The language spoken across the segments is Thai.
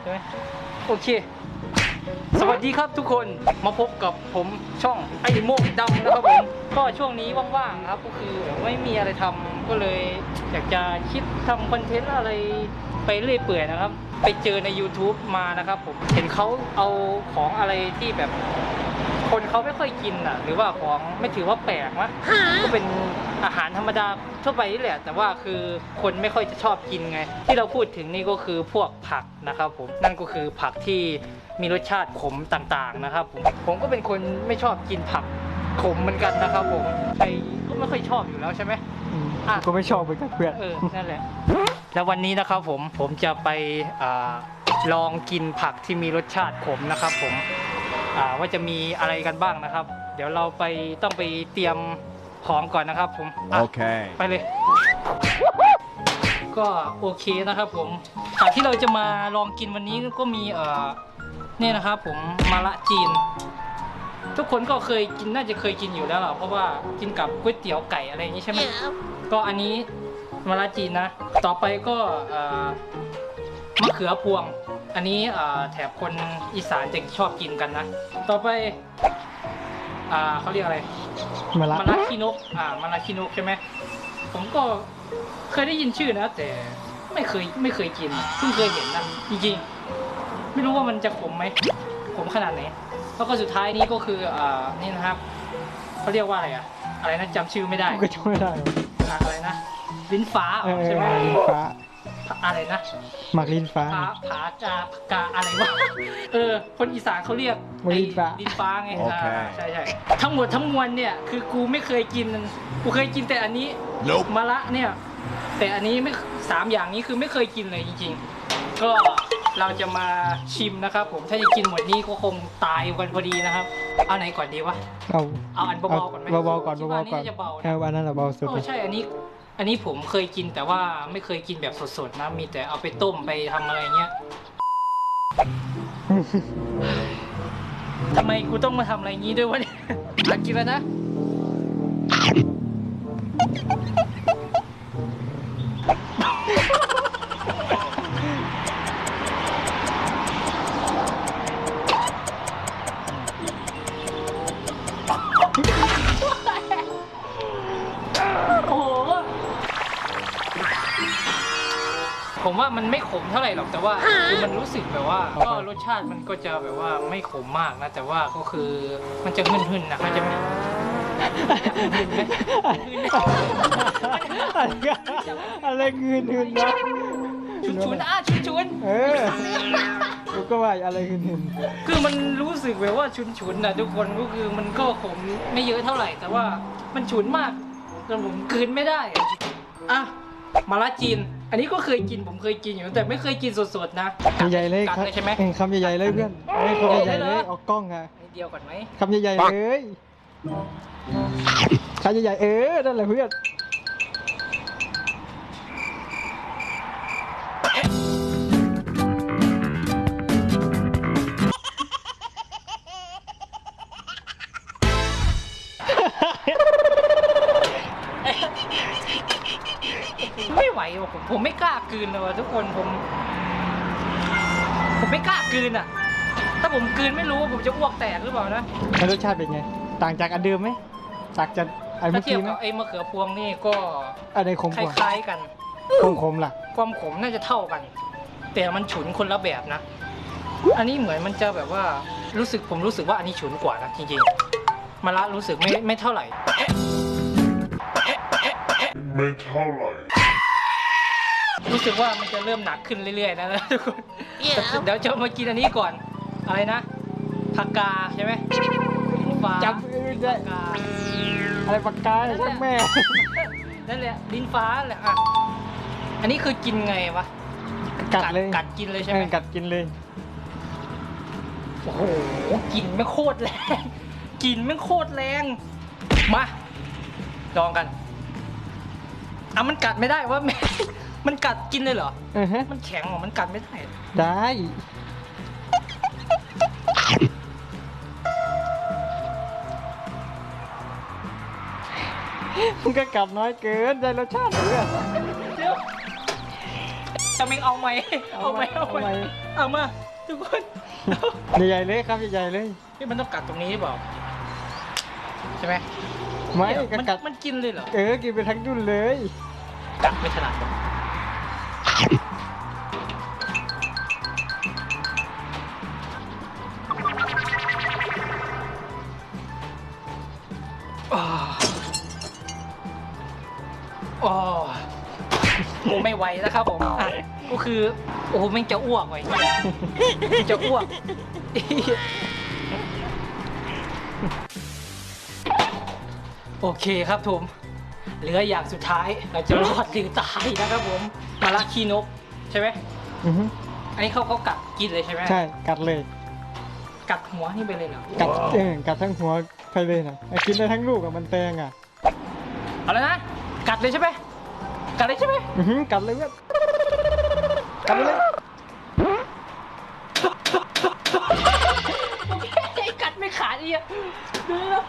ใช่ไหมโอเค สวัสดีครับทุกคนมาพบกับผมช่องไอ้โมกดำนะครับผมก็ช่วงนี้ว่างๆครับ ก็คือไม่มีอะไรทำก็เลยอยากจะคิดทำคอนเทนต์อะไรไปเรื่อยเปื่อยนะครับ ไปเจอใน YouTube มานะครับผมเห็นเขาเอาของอะไรที่แบบ คนเขาไม่ค่อยกินอะ หรือว่าของไม่ถือว่าแปลกนะก็เป็นอาหารธรรมดาทั่วไปนี่แหละ แต่ว่าคือคนไม่ค่อยจะชอบกินไง ที่เราพูดถึงนี่ก็คือพวกผักนะครับผมนั่นก็คือผักที่มีรสชาติขมต่างๆนะครับผมผมก็เป็นคนไม่ชอบกินผักขมเหมือนกันนะครับผมใครก็ไม่ค่อยชอบอยู่แล้วใช่ไหมอืมอะก็ไม่ชอบเหมือนกันเพื่อนเออนั่นแหละ แล้ววันนี้นะครับผมผมจะไปอาลองกินผักที่มีรสชาติขมนะครับผมอ่า ว่าจะมีอะไรกันบ้างนะครับ เดี๋ยวเราไปต้องไปเตรียมของก่อนนะครับผมอะ Okay. ไปเลย ก็โอเคนะครับผมผักที่เราจะมาลองกินวันนี้ก็มีเอ่อเนี่ยนะครับผมมะละจีน ทุกคนก็เคยกินน่าจะเคยกินอยู่แล้วล่ะเพราะว่ากินกับก๋วยเตี๋ยวไก่อะไรอย่างนี้ใช่ไหมก็อันนี้มะระจีนนะ ต่อไปก็เอ่อมะเขือพวง อันนี้เอ่อแถบคนอีสานจะชอบกินกันนะ ต่อไปอ่าเขาเรียกอะไรมาละมะระขี้นกอ่ามะระขี้นกใช่ไหมผมก็เคยได้ยินชื่อนะ แต่ไม่เคยไม่เคยกินเพิ่งเคยเห็นนะจริงๆ ไม่รู้ว่ามันจะขมไหมขมขนาดไหนแล้วก็สุดท้ายนี้ก็คืออ่านี่นะครับเขาเรียกว่าอะไรอะอะไรนะจำชื่อไม่ได้กูก็จำไม่ได้หรอกอะอะไรนะลิ้นฟ้าเออใช่ไหมลิ้นฟ้า อะไรนะหมากลิ้นฟ้า ผาผากาผกาอะไรวะ เออ คนอีสานเขาเรียกลิ้นฟ้า ไอ้ลิ้นฟ้าไงโอเคาใช่ใช่ทั้งหมดทั้งมวลเนี่ย คือกูไม่เคยกิน กูเคยกินแต่อันนี้ Nope. มะละเนี่ย แต่อันนี้ไม่สามอย่างนี้คือไม่เคยกินเลยจริงๆ ก็เราจะมาชิมนะครับผม ถ้าจะกินหมดนี้ก็คงตายกันพอดีนะครับ เอาไหนก่อนดีวะ เอาเอาอันเบาๆก่อนไหมเบาๆก่อนคิดว่าเบาๆก่อนอันนี้น่าจะเบานะแค่ว่านั่นแหละเบาสุดโอ้เลยใช่ อันนี้ อันนี้ผมเคยกินแต่ว่าไม่เคยกินแบบสดๆนะมีแต่เอาไปต้มไปทำอะไรเงี้ยทำไมกูต้องมาทำอะไรงี้ด้วยวะเนี่ยอะกินแล้วนะ มว่ามันไม่ขมเท่าไหร่หรอกแต่ว่าคือมันรู้สึกแบบว่า ก็รสชาติมันก็จะแบบว่าไม่ขมมากนะ แต่ว่าก็คือมันจะหึนๆนะมันจะไม่หึนๆไหมอะไรเงินเงินนะชุนๆอะชุนเออกูก็ว่าอะไรเงินเงินๆคือมันรู้สึกแบบว่าชุนๆนะทุกคนก็คือมันก็ขมไม่เยอะเท่าไหร่ แต่ว่ามันฉุนมากจนผมกลืนไม่ได้อะ มาลาจีน อันนี้ก็เคยกินผมเคยกินอยู่แต่ไม่เคยกินสดๆนะคำใหญ่เลยกัดครับเลยใช่ไหมเออคำใหญ่ๆเลยเพื่อนเอ้ยคำใหญ่ๆใหญ่เลเลยยเอากล้องอะนิดเดียวก่อนไหมคำใหญ่ๆเลยคำใหญ่ๆเออนั่นแหละเพื่อน ล้ากลืนเลยว่ะทุกคนผมผมไม่กล้ากลืนอะ ถ้าผมกลืนไม่รู้ว่าผมจะอ้วกแตกหรือเปล่านะแล้วรสชาติเป็นไง ต่างจากอันเดิมไหมต่างจากอันถ้าเมื่อเทียบกี้ไหมกับไอ้มะเขือพวงนี่ก็อันไหนขมคกว่าล้ายๆกัน ขมขมๆล่ะ ความขมน่าจะเท่ากัน แต่มันฉุนคนละแบบนะ อันนี้เหมือนมันจะแบบว่ารู้สึกผมรู้สึกว่าอันนี้ฉุนกว่านะจริงๆมาละรู้สึกไม่ไม่เท่าไหร่ ไม่เท่าไหร่รู้ สึกว่ามันจะเริ่มหนักขึ้นเรื่อยๆนะทุกคนแต่เดี๋ยวจะมากินอันนี้ก่อน อะไรนะผักกาใช่ไหมฟ้าจำไม่ได้ผักกาอะไรปากกาเนี่ยช่างแม่นั่นแหละลิ้นฟ้าแหละอะอันนี้คือกินไงวะกัดเลยกัดกินเลยใช่ไหมเออกัดกินเลยโอ้โหกลินไม่งโคตรแรงกลินไม่งโคตรแรงมาลองกัน อะมันกัดไม่ได้วะแม่ มันกัดกินเลยเหรอเออฮะมันแข็งเหรอมันกัดไม่ได้ ได้ มึงก็กลับน้อยเกินได้รสชาติเพื่อนเดี๋ยวจะไม่เอาไหมเอาไหมเอาไหมเอาไหม เอามาทุกคนใหญ่ๆเลยครับใหญ่ๆเลย นี่มันต้องกัดตรงนี้หรือเปล่าใช่ไหม ไม่เดี๋ยวก็มันกัดมันกินเลยเหรอ เออ กินไปทั้งดุนเลย กัดไม่ถนัดหรอกอ้าวอ้าวโอ้ไม่ไหวแล้วครับผมอะก็คือ โอ้โหแม่งจะอ้วกไว้เนี่ยจะอ้วก โอเคครับผมเหลืออย่างสุดท้ายเราจะรอดหรือตายนะครับผมมาลาคีนกใช่ไหมอือฮึอันนี้เขาเขากัดกินเลยใช่ไหมใช่กัดเลย กัดหัวนี่ไปเลยเหรอกัดเออกัดทั้งหัวไปเลยนะไอ้กินได้ทั้งลูกอะมันแตงอะเอาแล้วนะกัดเลยใช่ไหมกัดเลยใช่ไหมอือฮึกัดเลยเว้ยกัดเลยไอ้กัดไม่ขาดอีกอะดูนะ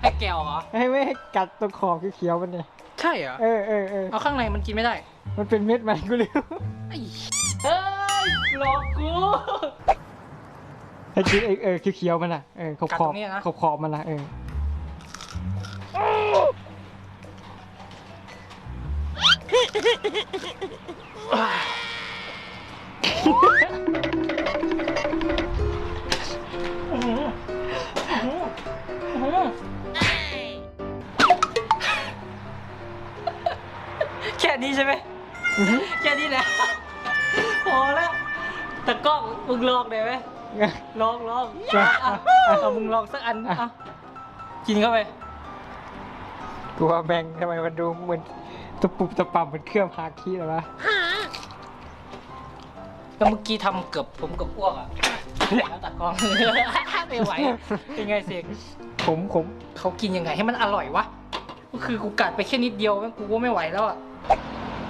ไอ้แก้วเหรอ ให้ไม่ให้กัดตรงขอบเขียวๆมันเนี่ย ใช่เหรอ เออเออเออเอาข้างในมันกินไม่ได้ มันเป็นเม็ดมันกูเร็วไอ้เอ้ยหลอกกูให้กินเออเออเขียวๆมันอะ เออขอบกัดขตอรบงเนี้ยนะ ขอบขอบมันอะเอออื้อ แค่นี้ใช่ไหมอือฮึแค่นี้แหละพอแล้วตะกล้องมึงลองได้ไหมลองลองอะอะอะเอามึงลองสักอันอะอะกินเข้าไปกูว่าแบงทำไมมันดูเหมือนตะปุบตะปับเหมือนเครื่องพาขี้หรอวะแล้วเมื่อกี้ทำเกือบผมเกือบอ้วกอะแล้วตะกล้องไม่ไหวเป็นไงเสกผมผมเขากินยังไงให้มันอร่อยวะก็คือกูกัดไปแค่นิดเดียวแม่งกูก็ไม่ไหวแล้วอะ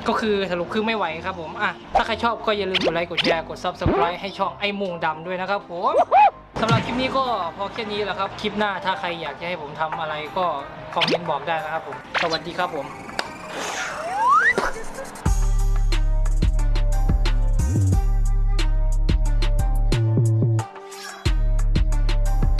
ก็คือสรุปคือไม่ไหวครับผมอะถ้าใครชอบก็อย่าลืมกดไลค์กดแชร์กด subscribe ให้ช่องไอ้มุงดำด้วยนะครับผมสำหรับคลิปนี้ก็พอแค่นี้แหละครับ คลิปหน้าถ้าใครอยากจะให้ผมทำอะไรก็คอมเมนต์บอกได้นะครับผม สวัสดีครับผม